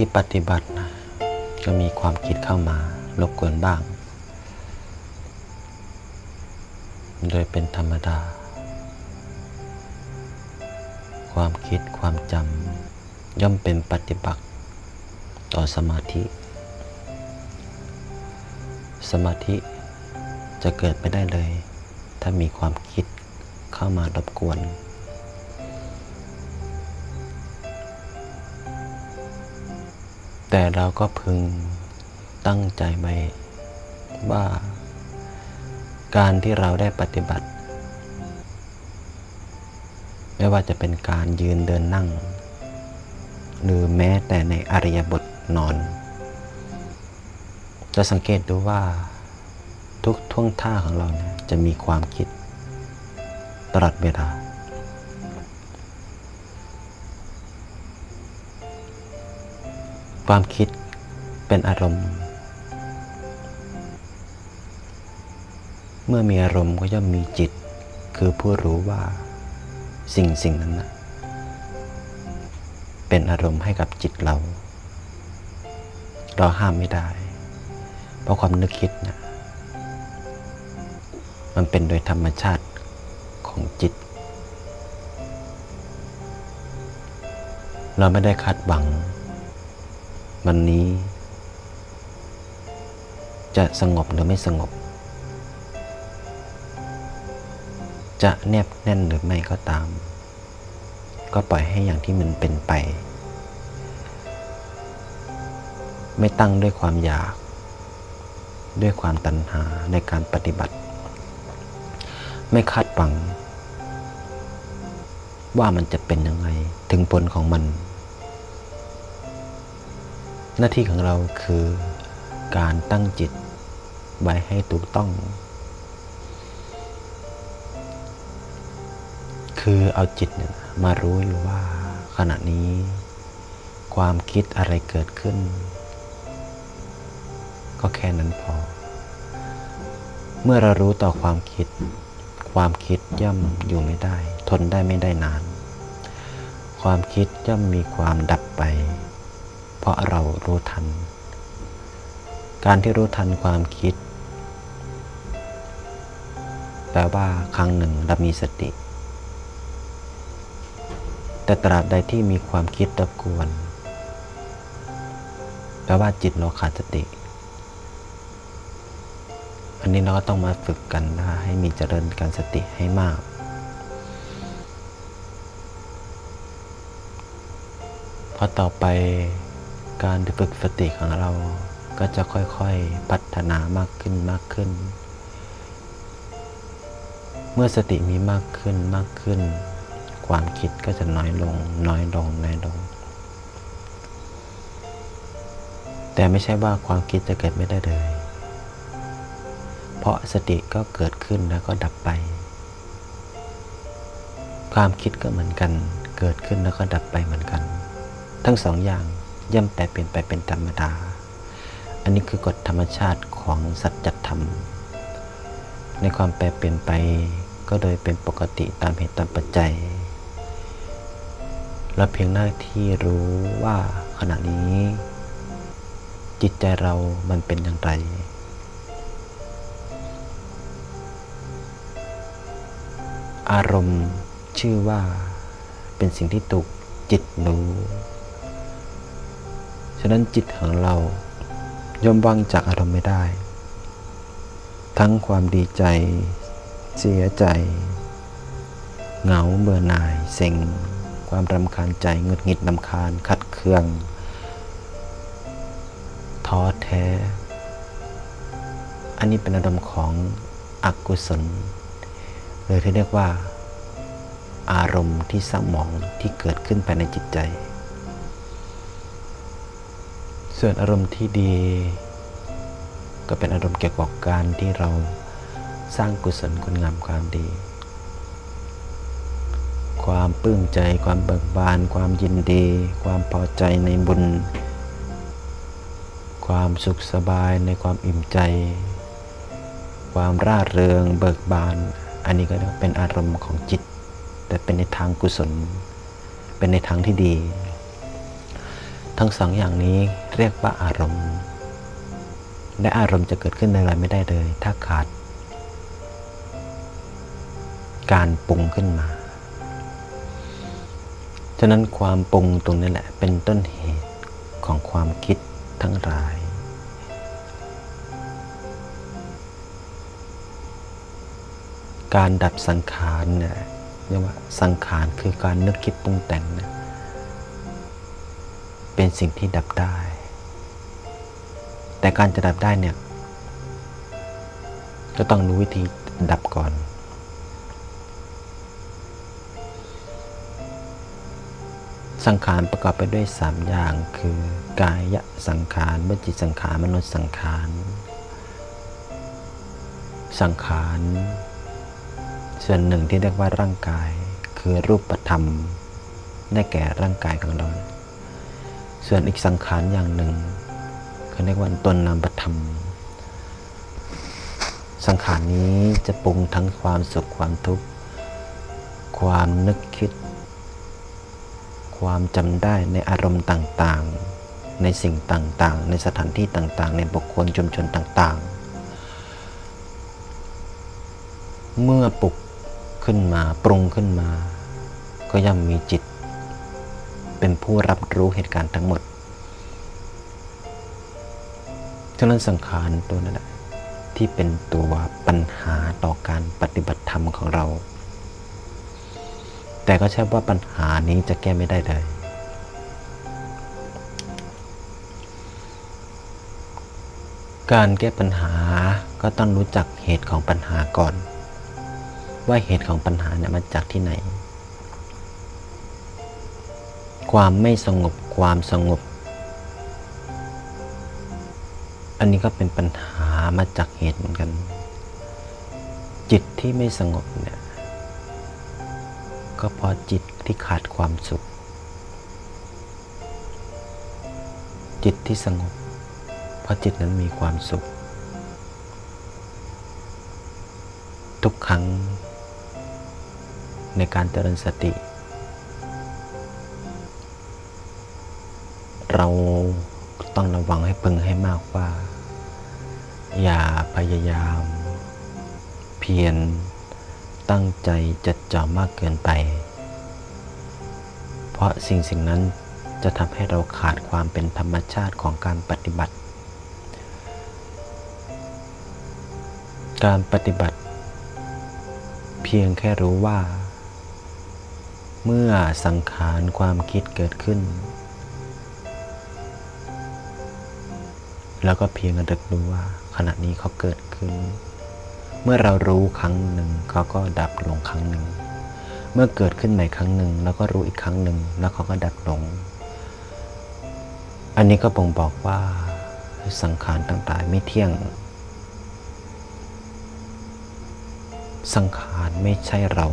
ที่ปฏิบัตินะก็มีความคิดเข้ามารบกวนบ้าง โดยเป็นธรรมดา ความคิดความจำย่อมเป็นปฏิปักษ์ต่อสมาธิ สมาธิจะเกิดไม่ได้เลย ถ้ามีความคิดเข้ามารบกวน แต่เราก็พึงตั้งใจไว้ว่าการที่เราได้ปฏิบัติ ไม่ว่าจะเป็นการยืนเดินนั่ง หรือแม้แต่ในอริยบทนอน จะสังเกตดูว่าทุกท่วงท่าของเราเนี่ยจะมีความคิดตลอดเวลา ความคิดเป็นอารมณ์ เมื่อมีอารมณ์ก็ย่อมมีจิต คือผู้รู้ว่าสิ่งสิ่งนั้นนะเป็นอารมณ์ให้กับจิตเรา เราห้ามไม่ได้ เพราะความนึกคิดนะมันเป็นโดยธรรมชาติของจิต เราไม่ได้คาดหวัง วันนี้ จะสงบหรือไม่สงบ จะแนบแน่นหรือไม่ก็ตาม ก็ปล่อยให้อย่างที่มันเป็นไป ไม่ตั้งด้วยความอยาก ด้วยความตัณหาในการปฏิบัติ ไม่คาดหวัง ว่ามันจะเป็นยังไงถึงผลของมัน หน้าที่ของเราคือการตั้งจิตไว้ให้ถูกต้อง คือเอาจิตเนี่ยมารู้อยู่ว่าขณะนี้ ความคิดอะไรเกิดขึ้น ก็แค่นั้นพอ เมื่อเรารู้ต่อความคิด ความคิดย่อมอยู่ไม่ได้ ทนได้ไม่ได้นาน ความคิดย่อมมีความดับไป ราะเรารู้ทัน การที่รู้ทันความคิด แปลว่าครั้งหนึ่งเรามีสติ แต่ตราบใดที่มีความคิดรบกวน แปลว่าจิตเราขาดสติ อันนี้เราก็ต้องมาฝึกกันนะให้มีเจริญการสติให้มากพอต่อไป การฝึกสติของเราก็จะค่อยๆพัฒนามากขึ้นมากขึ้น เมื่อสติมีมากขึ้นมากขึ้น ความคิดก็จะน้อยลง น้อยลงน้อยลง แต่ไม่ใช่ว่าความคิดจะเกิดไม่ได้เลย เพราะสติก็เกิดขึ้นแล้วก็ดับไป ความคิดก็เหมือนกัน เกิดขึ้นแล้วก็ดับไปเหมือนกัน ทั้งสองอย่าง ย่อมแปรเปลี่ยนไปเป็นธรรมดา อันนี้คือกฎธรรมชาติของสัจธรรม ในความแปรเปลี่ยนไปก็โดยเป็นปกติตามเหตุตามปัจจัย เราเพียงหน้าที่รู้ว่าขณะนี้ จิตใจเรามันเป็นอย่างไรอารมณ์ชื่อว่าเป็นสิ่งที่ถูกจิตรู้ะนั้นจิตของเราย่อมว่างจากอารมณ์ไม่ได้ ทั้งความดีใจ เสียใจ เหงาเบื่อหน่ายเซ็งความรำคาญใจหงุดหงิดนำคาญขัดเคืองท้อแท้ อันนี้เป็นอารมณ์ของอกุศลหรือที่เรียกว่า อารมณ์ที่สมองที่เกิดขึ้นภายในจิตใจ ส่วนอารมณ์ที่ดี ก็เป็นอารมณ์เกี่ยวกับการที่เราสร้างกุศลคุณงามความดี ความปลื้มใจ ความเบิกบาน ความยินดี ความพอใจในบุญ ความสุขสบายในความอิ่มใจ ความร่าเริงเบิกบาน อันนี้ก็เรียกว่าเป็นอารมณ์ของจิต แต่เป็นในทางกุศล เป็นในทางที่ดี ทั้งสองอย่างนี้เรียกว่าอารมณ์ และอารมณ์จะเกิดขึ้นในอะไรไม่ได้เลย ถ้าขาด การปรุงขึ้นมา ฉะนั้นความปรุงตรงนี้แหละเป็นต้นเหตุของความคิดทั้งหลาย การดับสังขารเนี่ยเรียกว่าสังขารคือการนึกคิดปรุงแต่งนะ เป็นสิ่งที่ดับได้ แต่การจะดับได้เนี่ย ก็ต้องรู้วิธีดับก่อน สังขารประกอบไปด้วยสามอย่างคือกายสังขารวจิตสังขารมโนสังขาร สังขารส่วนหนึ่งที่เรียกว่าร่างกายคือรูปธรรม ได้แก่ร่างกายของเรา ส่วนอีกสังขารอย่างหนึ่งเขาเรียกว่าตนนามธรรม สังขารนี้จะปรุงทั้งความสุขความทุกข์ ความนึกคิด ความจำได้ในอารมณ์ต่างๆ ในสิ่งต่างๆ ในสถานที่ต่างๆ ในบุคคลชุมชนต่างๆ เมื่อปลุกขึ้นมาปรุงขึ้นมา ก็ย่อมมีจิต เป็นผู้รับรู้เหตุการณ์ทั้งหมดฉะนั้นสังขารตัวนั้นแหละที่เป็นตัวปัญหาต่อการปฏิบัติธรรมของเรา แต่ก็ใช่ว่าปัญหานี้จะแก้ไม่ได้เลย การแก้ปัญหาก็ต้องรู้จักเหตุของปัญหาก่อน ว่าเหตุของปัญหาเนี่ยมาจากที่ไหน ความไม่สงบความสงบ อันนี้ก็เป็นปัญหามาจากเหตุเหมือนกัน จิตที่ไม่สงบเนี่ยก็เพราะจิตที่ขาดความสุข จิตที่สงบ เพราะจิตนั้นมีความสุข ทุกครั้งในการเจริญสติ เราต้องระวังให้พึงให้มากว่า อย่าพยายาม เพียรตั้งใจจดจ่อมากเกินไป เพราะสิ่งสิ่งนั้นจะทำให้เราขาดความเป็นธรรมชาติของการปฏิบัติ การปฏิบัติ เพียงแค่รู้ว่า เมื่อสังขารความคิดเกิดขึ้น แล้วก็เพียงระลึกรู้ว่าขณะนี้เขาเกิดขึ้น เมื่อเรารู้ครั้งหนึ่งเขาก็ดับลงครั้งหนึ่ง เมื่อเกิดขึ้นใหม่ครั้งหนึ่งแล้วก็รู้อีกครั้งหนึ่งแล้วเขาก็ดับลง อันนี้ก็บ่งบอกว่าสังขารต่างๆไม่เที่ยง สังขารไม่ใช่เรา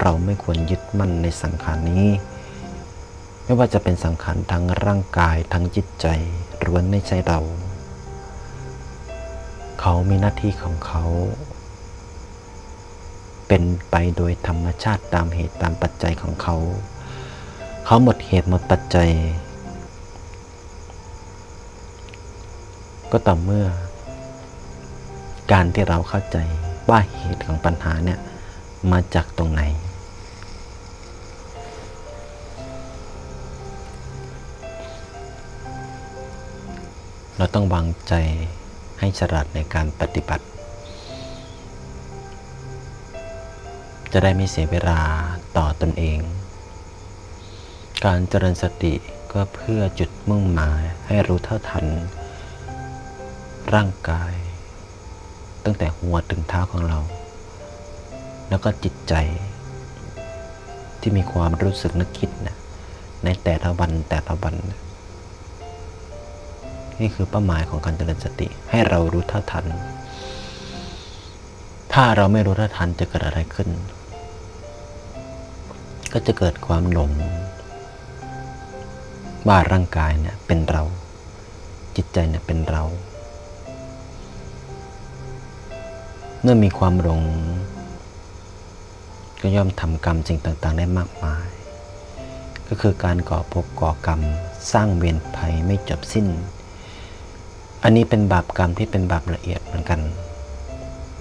เราไม่ควรยึดมั่นในสังขารนี้ ไม่ว่าจะเป็นสังขารทางร่างกายทางจิตใจล้วนไม่ใช่เรา เขามีหน้าที่ของเขา เป็นไปโดยธรรมชาติตามเหตุตามปัจจัยของเขา เขาหมดเหตุหมดปัจจัย ก็ต่อเมื่อ การที่เราเข้าใจว่าเหตุของปัญหาเนี่ยมาจากตรงไหน เราต้องวางใจ ให้ฉลาดในการปฏิบัติ จะได้ไม่เสียเวลาต่อตนเอง การเจริญสติก็เพื่อจุดมุ่งหมายให้รู้เท่าทัน ร่างกาย ตั้งแต่หัวถึงเท้าของเรา แล้วก็จิตใจ ที่มีความรู้สึกนึกคิดนะในแต่ละวันแต่ละวันนะ นี่คือเป้าหมายของการเจริญสติ ให้เรารู้เท่าทัน ถ้าเราไม่รู้เท่าทันจะเกิดอะไรขึ้น ก็จะเกิดความหลงว่าร่างกายเนี่ยเป็นเรา จิตใจเนี่ยเป็นเรา เมื่อมีความหลงก็ย่อมทำกรรมสิ่งต่างๆ ได้มากมาย ก็คือการก่อภพก่อกรรม สร้างเวรภัยไม่จบสิ้น อันนี้เป็นบาปกรรมที่เป็นบาปละเอียดเหมือนกัน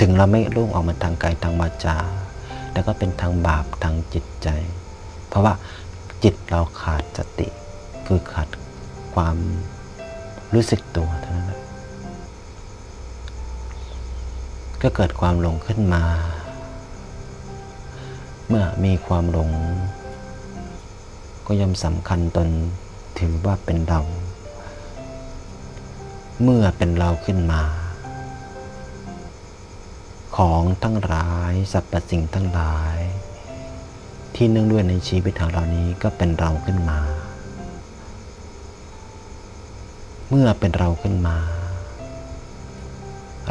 ถึงเราไม่รุ่งออกมาทางกายทางวาจา แต่ก็เป็นทางบาปทางจิตใจ เพราะว่าจิตเราขาดสติ คือขาดความรู้สึกตัวเท่านั้นแหละก็เกิดความหลงขึ้นมา เมื่อมีความหลง ก็ย่อมสำคัญตนถือว่าเป็นเรา เมื่อเป็นเราขึ้นมา ของทั้งหลายสรรพสิ่งทั้งหลาย ที่เนื่องด้วยในชีวิตของเรานี้ก็เป็นเราขึ้นมา เมื่อเป็นเราขึ้นมา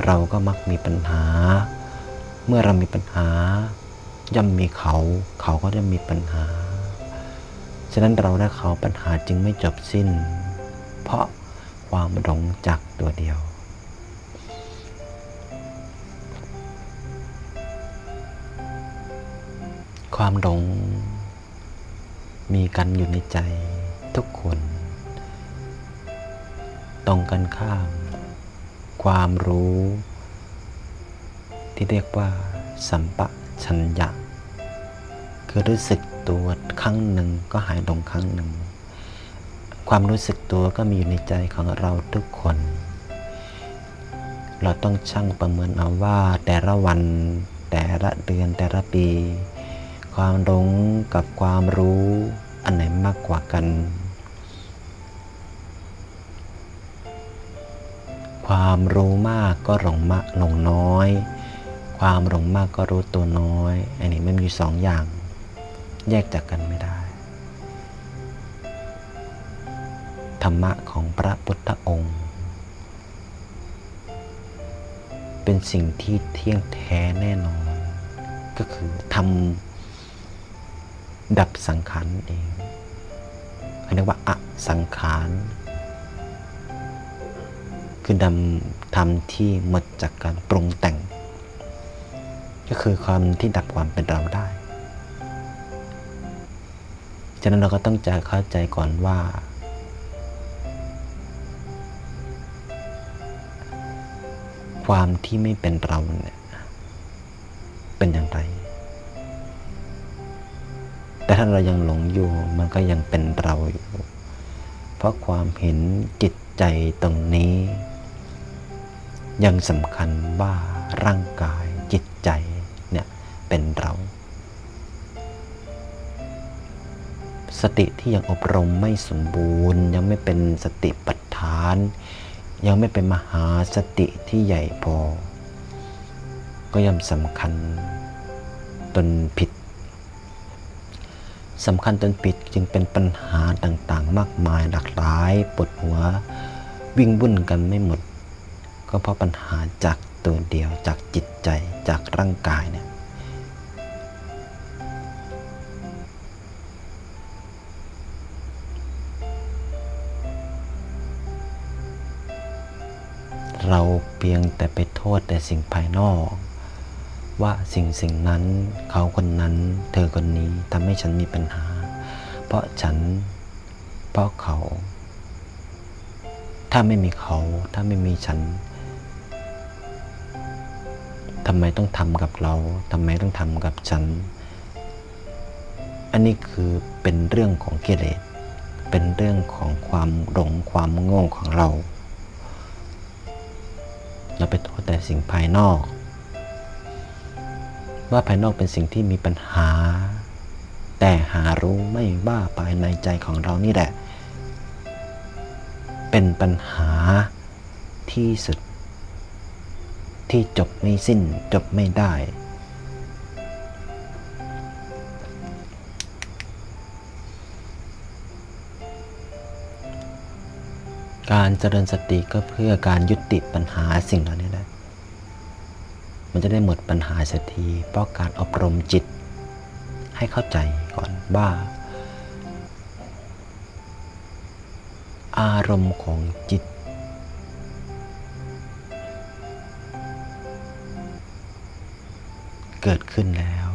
เราก็มักมีปัญหา เมื่อเรามีปัญหา ย่อมมีเขา เขาก็จะมีปัญหา ฉะนั้นเราและเขาปัญหาจึงไม่จบสิ้น เพราะ ความหลงจักตัวเดียว ความหลงมีกันอยู่ในใจทุกคน ตรงกันข้าม ความรู้ ที่เรียกว่า สัมปชัญญะ คือรู้สึกตัวครั้งหนึ่งก็หายลงครั้งหนึ่ง ความรู้สึกตัวก็มีอยู่ในใจของเราทุกคน เราต้องช่างประเมินเอาว่าแต่ละวัน แต่ละเดือน แต่ละปี ความหลงกับความรู้อันไหนมากกว่ากัน ความรู้มากก็หลงมากหลงน้อย ความหลงมากก็รู้ตัวน้อย อันนี้มันมีสองอย่าง แยกจากกันไม่ได้ รรมะของพระพุทธองค์ เป็นสิ่งที่เที่ยงแท้แน่นอน ก็คือทำดับสังขารเองเขาเรียกว่าอสังขาร คือดำทำที่หมดจากการปรุงแต่ง ก็คือความที่ดับความเป็นเราได้ ฉะนั้นเราก็ต้องจะเข้าใจก่อนว่า ความที่ไม่เป็นเราเนี่ยเป็นอย่างไร แต่ถ้าเรายังหลงอยู่มันก็ยังเป็นเราอยู่ เพราะความเห็นจิตใจตรงนี้ ยังสำคัญว่าร่างกายจิตใจเนี่ยเป็นเรา สติที่ยังอบรมไม่สมบูรณ์ ยังไม่เป็นสติปัฏฐาน ยังไม่เป็นมหาสติที่ใหญ่พอ ก็ย่อมสำคัญตนผิดสำคัญตนผิดจึงเป็นปัญหาต่างๆ มากมายหลากหลายปวดหัว วิ่งวุ่นกันไม่หมด ก็เพราะปัญหาจากตัวเดียวจากจิตใจจากร่างกายเนี่ย พียงแต่ไปโทษแต่สิ่งภายนอก ว่าสิ่งสิ่งนั้นเขาคนนั้น เธอคนนี้ทำให้ฉันมีปัญหา เพราะฉัน เพราะเขา ถ้าไม่มีเขา ถ้าไม่มีฉันทำไมต้องทำกับเราทำไมต้องทำกับฉัน อันนี้คือเป็นเรื่องของกิเลส เป็นเรื่องของความหลงความโง่ของเรา เราไปโทษแต่สิ่งภายนอก ว่าภายนอกเป็นสิ่งที่มีปัญหา แต่หารู้ไม่ว่าภายในใจของเรานี่แหละ เป็นปัญหาที่สุด ที่จบไม่สิ้นจบไม่ได้ การเจริญสติก็เพื่อการยุติปัญหาสิ่งเหล่านี้แหละ มันจะได้หมดปัญหาสักที เพราะการอบรมจิต ให้เข้าใจก่อนว่า อารมณ์ของจิต เกิดขึ้นแล้ว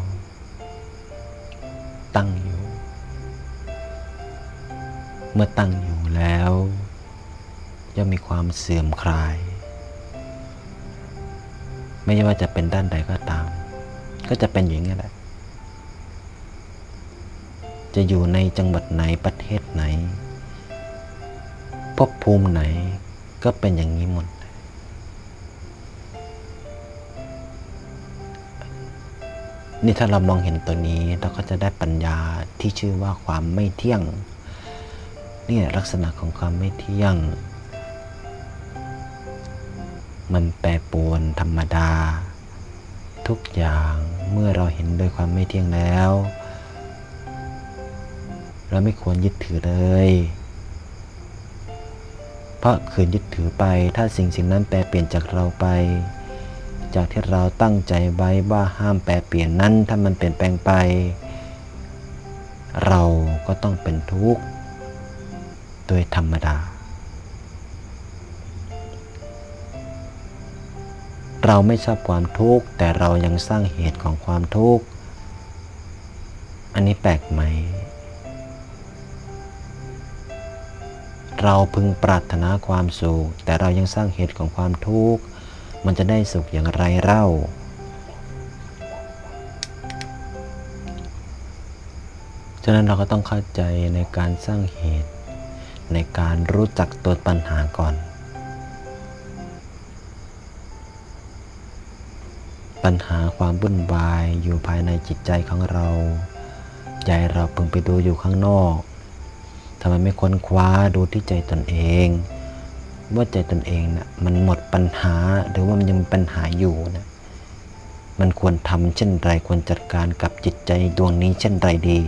ตั้งอยู่ เมื่อตั้งอยู่แล้ว ย่อมมีความเสื่อมคลาย ไม่ว่าจะเป็นด้านใดก็ตาม ก็จะเป็นอย่างนี้แหละ จะอยู่ในจังหวัดไหนประเทศไหนภพภูมิไหนก็เป็นอย่างนี้หมด นี่ถ้าเรามองเห็นตัวนี้เราก็จะได้ปัญญาที่ชื่อว่าความไม่เที่ยงนี่แหละลักษณะของความไม่เที่ยง มันแปรปรวนธรรมดา ทุกอย่างเมื่อเราเห็นโดยความไม่เที่ยงแล้ว เราไม่ควรยึดถือเลย เพราะขืนยึดถือไปถ้าสิ่งสิ่งนั้นแปรเปลี่ยนจากเราไป จากที่เราตั้งใจไว้ว่าห้ามแปรเปลี่ยนนั้นถ้ามันเปลี่ยนแปลงไป เราก็ต้องเป็นทุกข์โดยธรรมดา เราไม่ชอบความทุกข์แต่เรายังสร้างเหตุของความทุกข์ อันนี้แปลกไหม เราพึงปรารถนาความสุข แต่เรายังสร้างเหตุของความทุกข์ มันจะได้สุขอย่างไรเล่า ฉะนั้นเราก็ต้องเข้าใจในการสร้างเหตุ ในการรู้จักตัวปัญหาก่อน ปัญหาความวุ่นวายอยู่ภายในจิตใจของเราใจเราเพิ่งไปดูอยู่ข้างนอกทำไมไม่ค้นคว้าดูที่ใจตนเอง ว่าใจตนเองนะ่ะมันหมดปัญหาหรือว่ามันยังมีปัญหาอยู่นะมันควรทำเช่นไรควรจัดการกับจิตใจดวงนี้เช่นไรดี